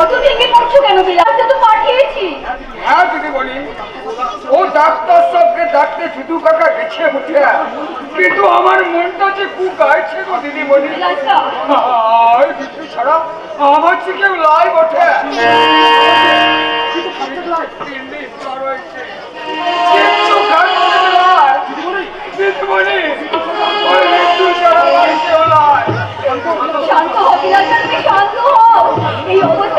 অত ভেঙে পড়ছো কেন বিলাসটা তো পাঠিয়েছি। হ্যাঁ দিদি বলি। ও ডাক্তার সবকে ডাকতে শুধু কাকা গেছে উঠে কিন্তু আমার মনটা যে কু গাইছে গো দিদি বলি। আয় বিট্টু ছাড়া আমার থেকে কেউ লাই আর লাই। শান্ত হও শান্ত হও এই অবস্থায়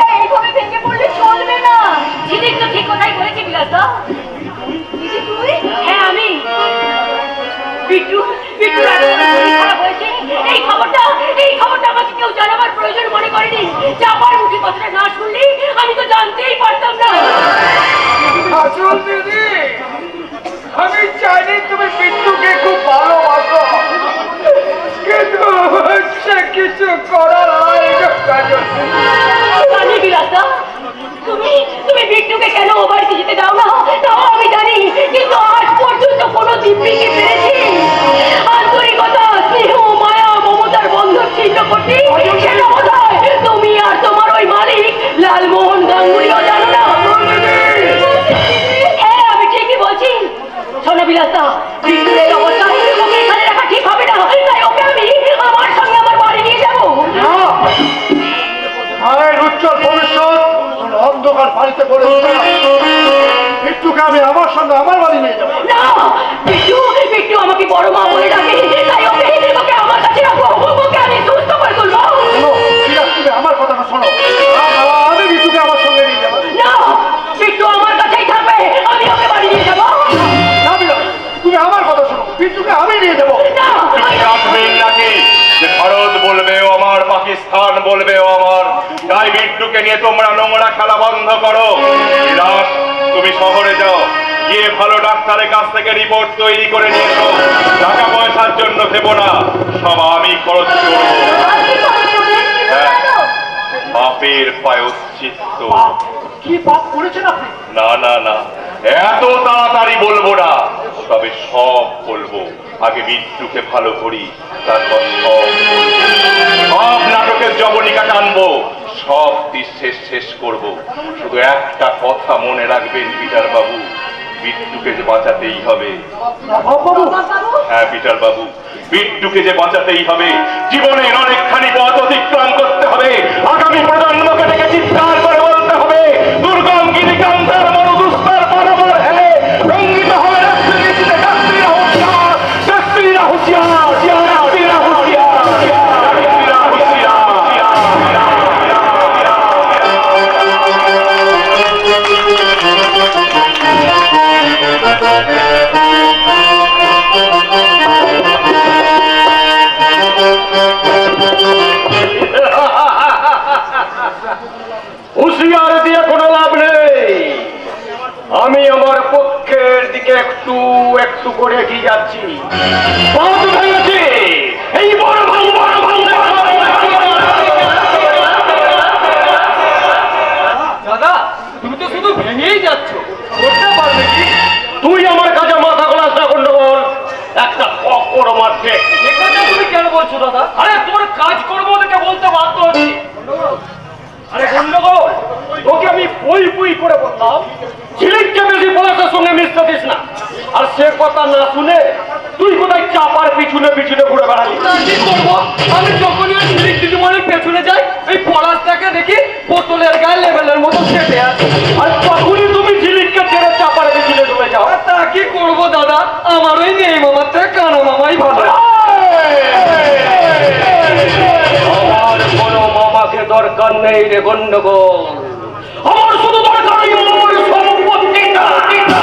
ঝিলিক তো ঠিক কথাই বলেছে বিলাসদা তুই? হ্যাঁ আমি। বিট্টু বিট্টু এই খবরটা এই খবরটা আমাকে কেউ জানাবার প্রয়োজন মনে করেনি। চাপার মুখে কথাটা অন্ধকার বাড়িতে উঠবে না। আমি আমার সঙ্গে আমার বাড়ি নিয়ে যাব আমাকে বড় মা বলে ডাকে পাকিস্তান বলবে ও আমার তাই বিট্টুকে নিয়ে তোমরা নোংরা খেলা বন্ধ করো। তুমি শহরে যাও। গিয়ে ভালো ডাক্তারের কাছ থেকে রিপোর্ট তৈরি করে নিয়ে এসো। টাকা পয়সার জন্য ভেবো না। সব আমি খরচ করব? হ্যাঁ। পাপের পায়শ্চিত্ত কি পাপ করেছেন আপনি? না না না। এত তাড়াতাড়ি বলব না। তবে সব বলব। আগে মৃত্যুকে ভালো করি, তারপর সব। সব নাটকের জবনিকা টানবো সব দৃশ্যের শেষ করব। শুধু একটা কথা মনে রাখবেন পিটার বাবু মৃত্যুকে যে বাঁচাতেই হবে। হ্যাঁ পিটার বাবু বিট্টুকে যে বাঁচাতেই হবে। জীবনের অনেকখানি পথ অতিক্রম করতে হবে। আগামী প্রজন্মকে ডেকে চিৎকার করে বলতে হবে। দুর্গম গিরিকান্তের হুঁশিয়ার দিয়ে কোনো লাভ নেই। আমি আমার পক্ষের দিকে একটু একটু করে এগিয়ে যাচ্ছি। ঝিলিককে বেশি পলাশের সঙ্গে মিশতে দিস না। আর সে কথা না শুনে তুই কোথায় চাপার পিছনে পিছনে ঘুরে বেড়ালি? তা কি করব? আমি যখনই ওই ঝিলিক দিদিমণির পেছনে যাই এই পলাশটাকে দেখি বোতলের গায়ে লেভেলের মতো সেটে আছে। আর তখনই তুমি ঝিলিককে ছেড়ে চাপার পিছনে চলে যাও। তা কি করব দাদা? আমার ওই নেই মামার থেকে কানো মামাই ভালো আমার কোনো মামাকে দরকার নেই রে গন্ডগোল। আমার শুধু দরকার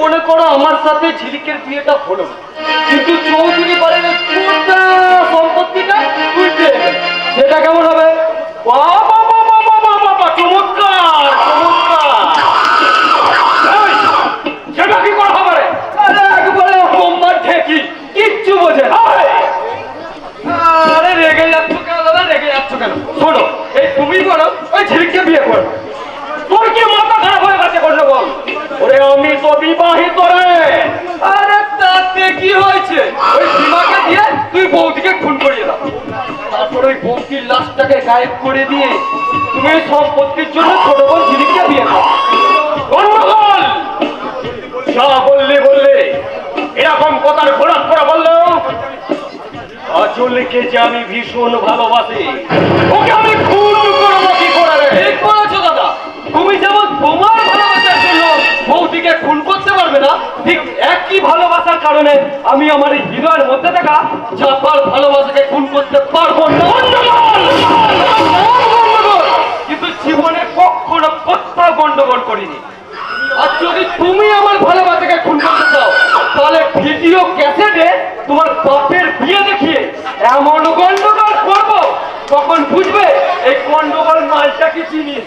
মনে করো আমার সাথে ঝিলিকের বিয়েটা হলো। কিন্তু চৌধুরী বাড়ির সম্পত্তিটা উল্টে সেটা কেমন হবে? বাবা বাবা বাবা চমৎকার চমৎকার। সেটা কি কিচ্ছু বোঝে বৌদিকে খুন করিয়ে দাও। তারপর ওই বৌদির লাশটাকে গায়েব করে দিয়ে তুমি এই সম্পত্তির জন্য ছোট বোন ঝিলিককে বিয়ে দাও গন্ডগোল যা বললে বললে এরকম কথার ঘোরাত করে বললেও আচলকে যে আমি ভীষণ ভালোবাসি ওকে আমি খুন করব কি করে ঠিক বলেছ দাদা। তুমি যেমন তোমার ভালোবাসার জন্য বৌদিকে খুন করতে একই ভালোবাসার কারণে আমি আমার এই হৃদয়ের মধ্যে থাকা চাপার ভালোবাসাকে খুন করতে পারব! কিন্তু জীবনে কখনো কোথাও গন্ডগোল করিনি আর যদি তুমি আমার ভালোবাসাকে খুন করতে চাও, তাহলে ভিডিও ক্যাসেটে তোমার বাপের বিয়ে দেখিয়ে এমন গন্ডগোল করব, তখন বুঝবে এই গন্ডগোল মালটা কি জিনিস!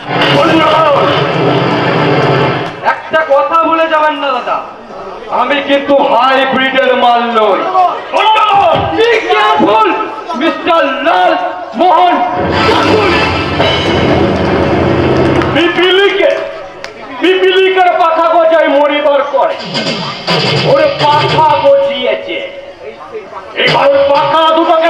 একটা কথা বলে যাবেন না দাদা আমি কিন্তু হাইব্রিডের মাল নই। মিস্টার লাল মোহন। পিপিলিকে পিপিলিকের পাখা গজায় মরিবার পরে ওর পাখা গজিয়েছে। এবার পাখা দুটোকে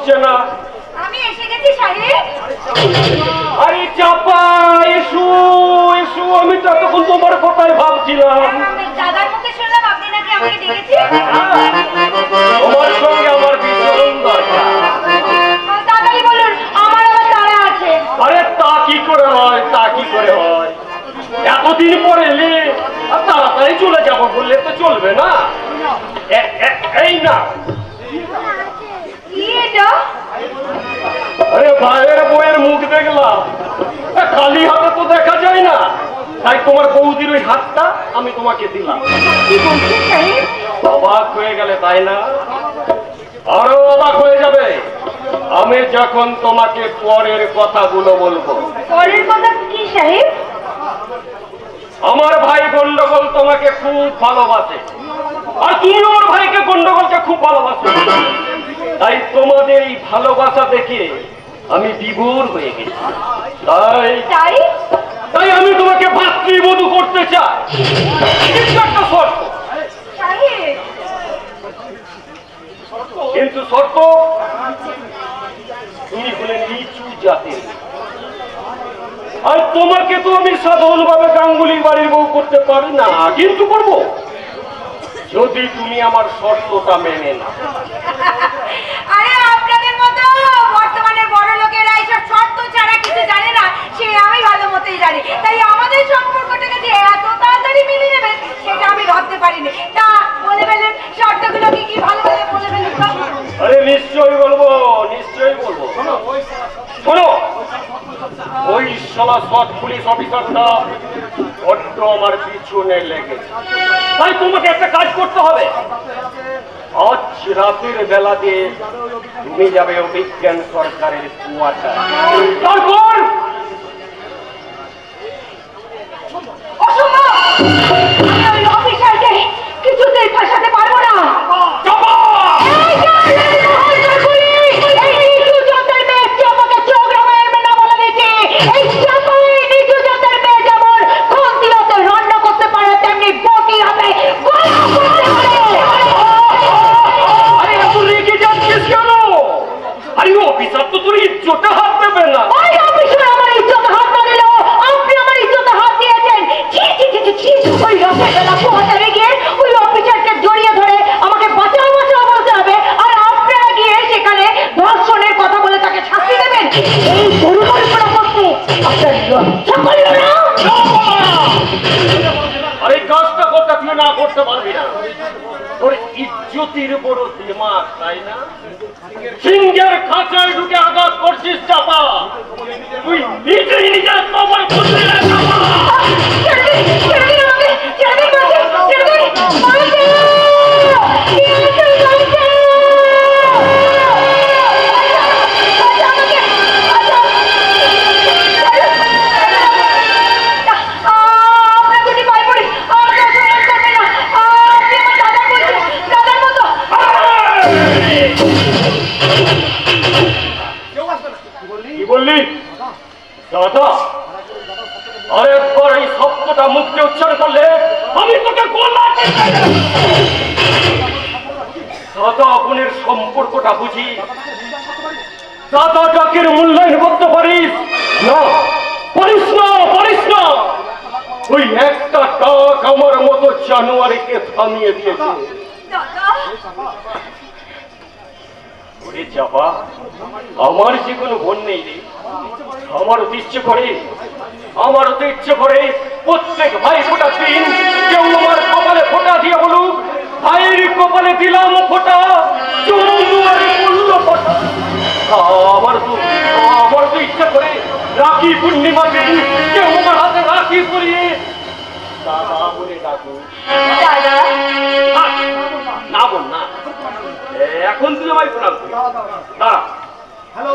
আসছে না। আমি এসে গেছি সাহেব। আরে চাপা এসো এসো আমি তো এতক্ষণ তোমার কথাই ভাবছিলাম। দাদার মুখে শুনলাম আপনি নাকি আমাকে ডেকেছেন? তোমার সঙ্গে আমার ভীষণ দরকার। তাড়াতাড়ি বলুন আমার আবার তাড়া আছে। আরে তা কি করে হয় তা কি করে হয়? এতদিন পরে এলে আর তাড়াতাড়ি চলে যাব বললে তো চলবে না। এই না কি আরে ভাইয়ের বইয়ের মুখ দেখলাম। খালি হাতে তো দেখা যায় না। তাই তোমার বৌদির ওই হাতটা আমি তোমাকে দিলাম। কি বলছেন সাহেব অবাক হয়ে গেলে তাই না? আরও অবাক হয়ে যাবে। আমি যখন তোমাকে পরের কথাগুলো বলব। পরের কথা কি সাহেব? আমার ভাই গন্ডগোল তোমাকে খুব ভালোবাসে। আর তুমি ওর ভাইকে গন্ডগোলকে খুব ভালোবাসো। তাই তোমাদের এই ভালোবাসা দেখে আমি বিভোর হয়ে গেছি। তাই তাই? তাই আমি তোমাকে ভাতৃবধূ করতে চাই। কিন্তু একটা শর্ত। কিন্তু শর্ত তুমি হলে নিচু জাতের আর তোমাকে তো আমি সাধারণভাবে গাঙ্গুলির বাড়ির বউ করতে পারি না কিন্তু করব। যদি তুমি আমার শর্তটা মেনে না আরে আপনাদের মতো বর্তমানে বড় লোকেরা এইসব শর্ত ছাড়া কিছু জানে না সে আমি ভালো মতোই জানি। তাই আমাদের সম্পর্কটাকে যে এত তাড়াতাড়ি মেনে নেবেন সেটা আমি ভাবতে পারিনি। তা বলে ফেলেন শর্তগুলো কি কি ভালো ভালো বলে ফেলেন? আরে নিশ্চয়ই বলব নিশ্চয়ই বলব। শোনো। ওই শালা সৎ পুলিশ অফিসারটা বড্ড আমার পিছনে লেগেছে। তাই তোমাকে একটা কাজ করতে হবে। আজ রাতের বেলা দিয়ে তুমি যাবে অভিজ্ঞান সরকারের কুয়াটা তারপর অসম্ভব! আরে কাজটা করতে তুই না করতে পারবি না। তোর ইজ্জতির বড় দিমাগ তাই না? সিংহের খাঁচায় ঢুকে আঘাত করছিস, চাপা। তুই নিজেই নিজের কবর খুঁজলি এই শব্দটা উচ্চারণ করলে আমি তোকে দাদা, বোনের সম্পর্কটা বুঝি? দাদা ডাকের মূল্যায়ন করতে পারিস? না। পারিস না পারিস না। ওই একটা টাক আমার মতো জানুয়ারিকে থামিয়ে দিয়েছে। ওরে চাপা আমার যে কোনো বোন নেই রে আমারও তো ইচ্ছে করে আমারও তো ইচ্ছে করে প্রত্যেক ভাই ফোটা দিন কেউ আমার কপালে ফোটা দিয়ে বলুক ভাইয়ের কপালে দিলাম ফোটা আমার তো আমার তো ইচ্ছে করে রাখি পূর্ণিমা দিন কেউ আমার হাতে রাখি পরিয়ে দাদা বলে ডাকুক দাদা না বোন না এখন তুই আমায় প্রণাম করিস। দাঁড়া। হ্যালো।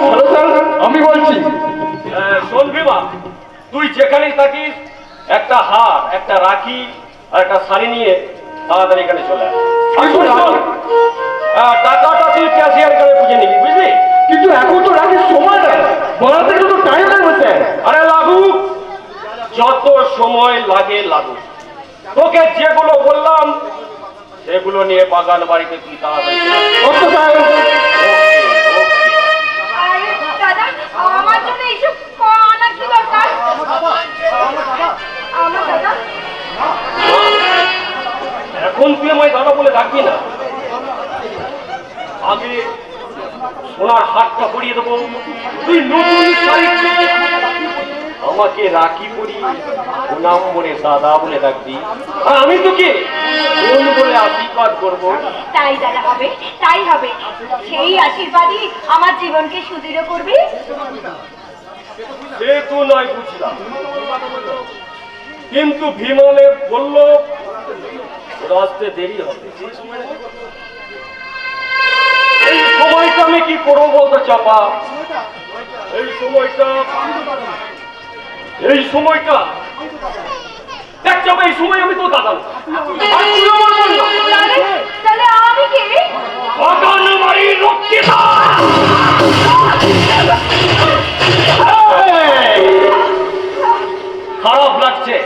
হ্যালো স্যার আমি বলছি শোন বিমা তুই যেখানেই থাকিস একটা হার একটা রাখি আর একটা শাড়ি নিয়ে তাড়াতাড়ি এখানে চলে টাকাটা তুই ক্যাশিয়ার করে বুঝে নিবি বুঝলি? কিন্তু এখন তো রাখির সময় নেই। বলাতে তো টাইম লাগবে আরে লাগুক যত সময় লাগে লাগুক তোকে যেগুলো বললাম সেগুলো নিয়ে বাগান বাড়িতে আমার জন্য এইসব কি দরকার? আমার দাদা। এখন তুই আমায় দাদা বলে ডাকবি না। আগে সোনার হাতটা পরিয়ে দেবো। তুই নতুন আমাকে রাখি নাম বলে দাদা বলে ডাকবি আর আমি তোকে বোন বলে আশীর্বাদ করব। তাই দাদা হবে তাই হবে। সেই আশীর্বাদই আমার জীবনকে সুদৃঢ় করবে। সে তো নয় বুঝলাম। কিন্তু বিমলে বলল আসতে দেরি হবে। এই সময়টা আমি কি করব বলতে চাপা। এই সময়টা এই সময়টা। দেখ চাপা এই সময় আমি তো না। তাহলে আমি কি? রক্ষিতা খারাপ লাগছে।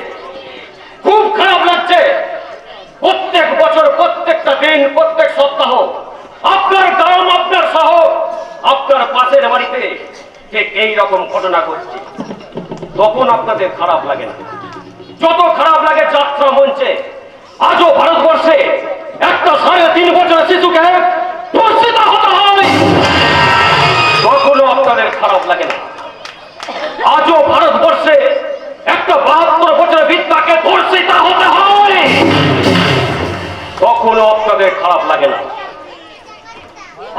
খুব খারাপ লাগছে। প্রত্যেক বছর প্রত্যেকটা দিন প্রত্যেক সপ্তাহ আপনার গ্রাম আপনার শহর আপনার পাশের বাড়িতে ঠিক এই রকম ঘটনা ঘটছে। তখন আপনাদের খারাপ লাগে না। যত খারাপ লাগে যাত্রা মঞ্চে, আজও ভারতবর্ষে একটা সাড়ে তিন বছরের শিশুকে আপনাদের খারাপ লাগে না। আজও ভারতবর্ষে একটা বাহাত্তর বছরের ধর্ষিত হতে হয় আপনাদের খারাপ লাগে না।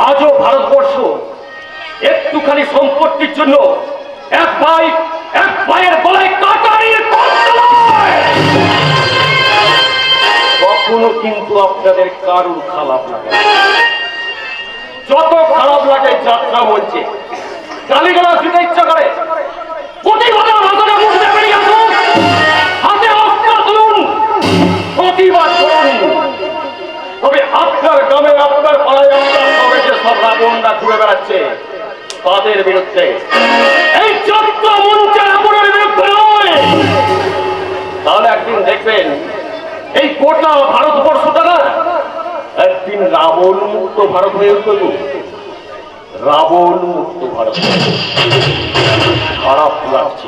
আজও ভারতবর্ষ একটুখানি সম্পত্তির জন্য এক ভাই এক ভাইয়ের গলায় কাটা নিয়ে কষ্ট লয়। কখনো কিন্তু আপনাদের কারুর খারাপ লাগে যত খারাপ লাগে যাত্রা মঞ্চে গালিগালা দিতে ইচ্ছা করে। হাতে অস্ত্র তুলুন। প্রতিবাদ করুন। তবে আপনার গ্রামে আপনার পাড়ায় আপনার সব রাবণরা ঘুরে বেড়াচ্ছে। তাদের বিরুদ্ধে। এই চত্র মঞ্চের রাবণের বিরুদ্ধে তাহলে একদিন দেখবেন, এই গোটা ভারতবর্ষটা না একদিন রাবণ মুক্ত ভারত হয়ে উঠবে রাবণ মুক্ত ভারত। খারাপ লাগছে।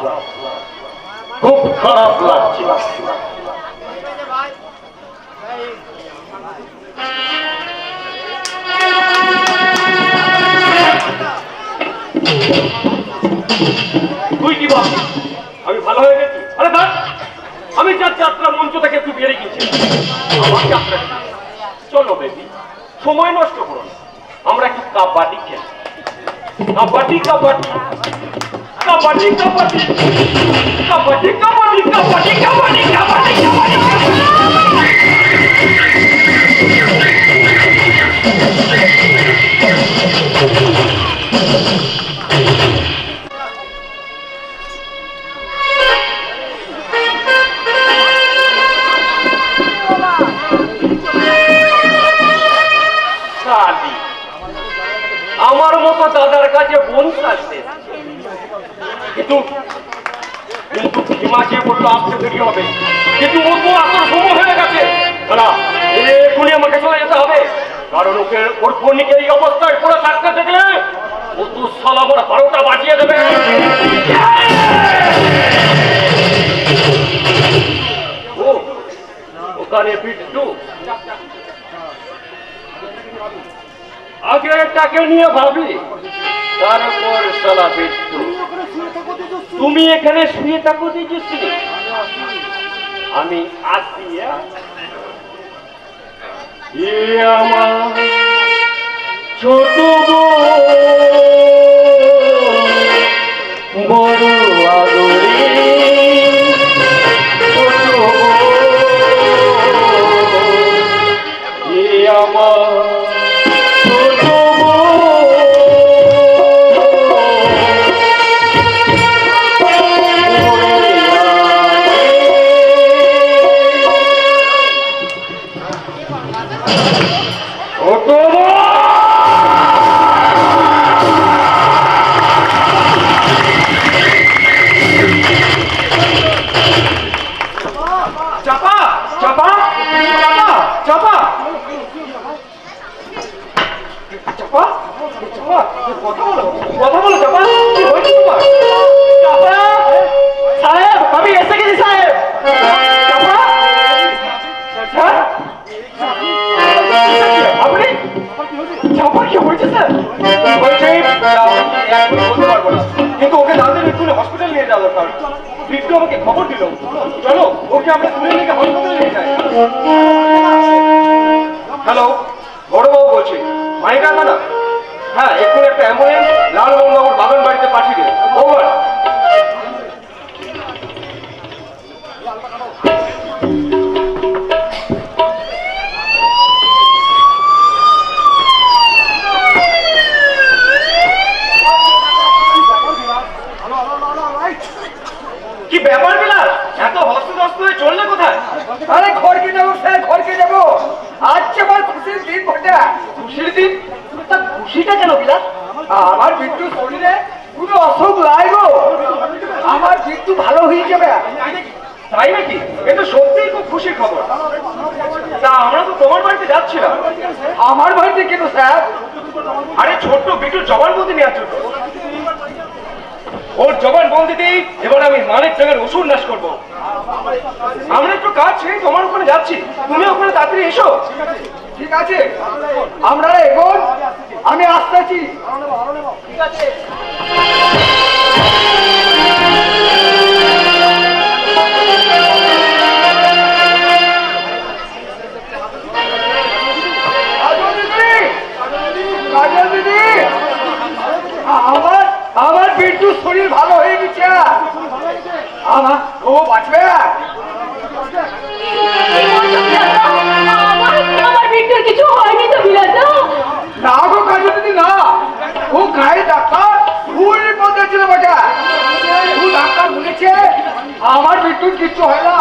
খুব খারাপ লাগছে। তুই কি বল? আমি ভালো হয়ে গেছি? আরে দাঁড় আমি যার যাত্রা মঞ্চ থেকে একটু বেরিয়ে গেছি আমার যাত্রা চলো বেবি সময় নষ্ট করো আমরা একটু কাবাডি খেলি। কাবাডি কাবাডি। কাবাডি কাবাডি। কাবাডি। তাকে নিয়ে ভাবি তারপর সালা বিট্টু তুমি এখানে শুয়ে থাকো দিয়েছিলে আমি আসি হ্যাঁ? আমার ছোট চলো ওকে আমরা তুলে নিয়ে হসপিটালে নিয়ে যাই। বটে খুশির দিন? তা খুশিটা কেন বিলাস? আমার বিদ্যুৎ শরীরে কোনো অসুখ লাগো আমার বিদ্যু ভালো হয়ে যাবে তাই নাকি? এ তো সত্যিই খুব খুশির খবর। তা আমরা তো তোমার বাড়িতে যাচ্ছিলাম। আমার বাড়িতে কেন, স্যার? আরে ছোট্ট বিটুর জবানবন্দি নেওয়ার জন্য। ওর জবানবন্দিতেই এবার আমি মানিক জঙ্গের ওষুধ নাশ করব। আমরা একটু কাজ ছেড়ে তোমার ওখানে যাচ্ছি। তুমি ওখানে তাড়াতাড়ি এসো। ঠিক আছে? আমরা এগোন, আমি আসতেছি। ঠিক আছে আমার বিট্টুর শরীর ভালো হয়ে গেছে। আমার, ও বাঁচবে? আমার বিট্টুর কিচ্ছু হয় না।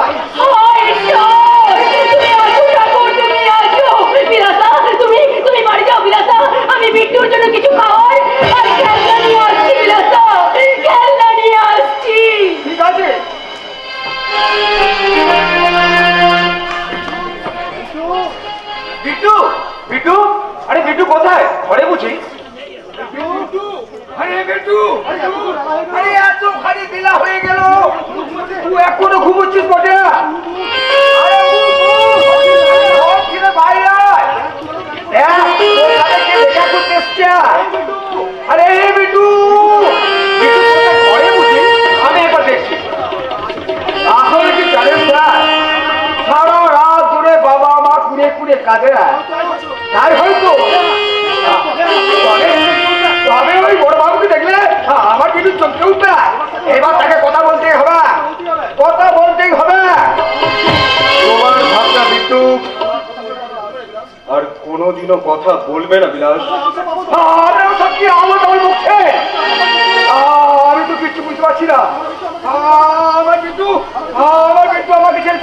বিলাসা, আমি বিট্টুর জন্য কিছু আর খেলনা নিয়ে আসছি বিলাসা। খেলনা নিয়ে আসছি। ঠিক আছে। বিট্টু বিট্টু আরে বিট্টু কোথায়? ঘরে বুঝি? আরে এত খালি বেলা হয়ে গেল। তুই এখনও ঘুমোচ্ছিস বটে?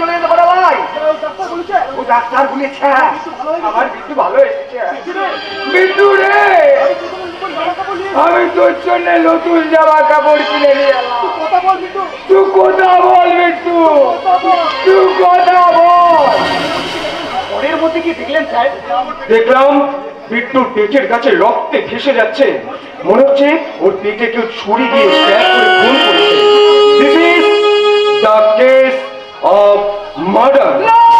চলে যেতে ভাই। ও ডাক্তার বলেছে, আমার ভালো এসেছে। রে! আমি তোর জন্য নতুন জামা কাপড় কিনে নিয়ে তুই কথা বল তুই কথা বল। মধ্যে কি দেখলেন দেখলাম বিট্টুর পেটের কাছে রক্তে ভেসে যাচ্ছে। মনে হচ্ছে ওর পেটে কেউ ছুরি দিয়ে করে খুন করেছে। This case of murder. No!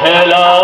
Hello.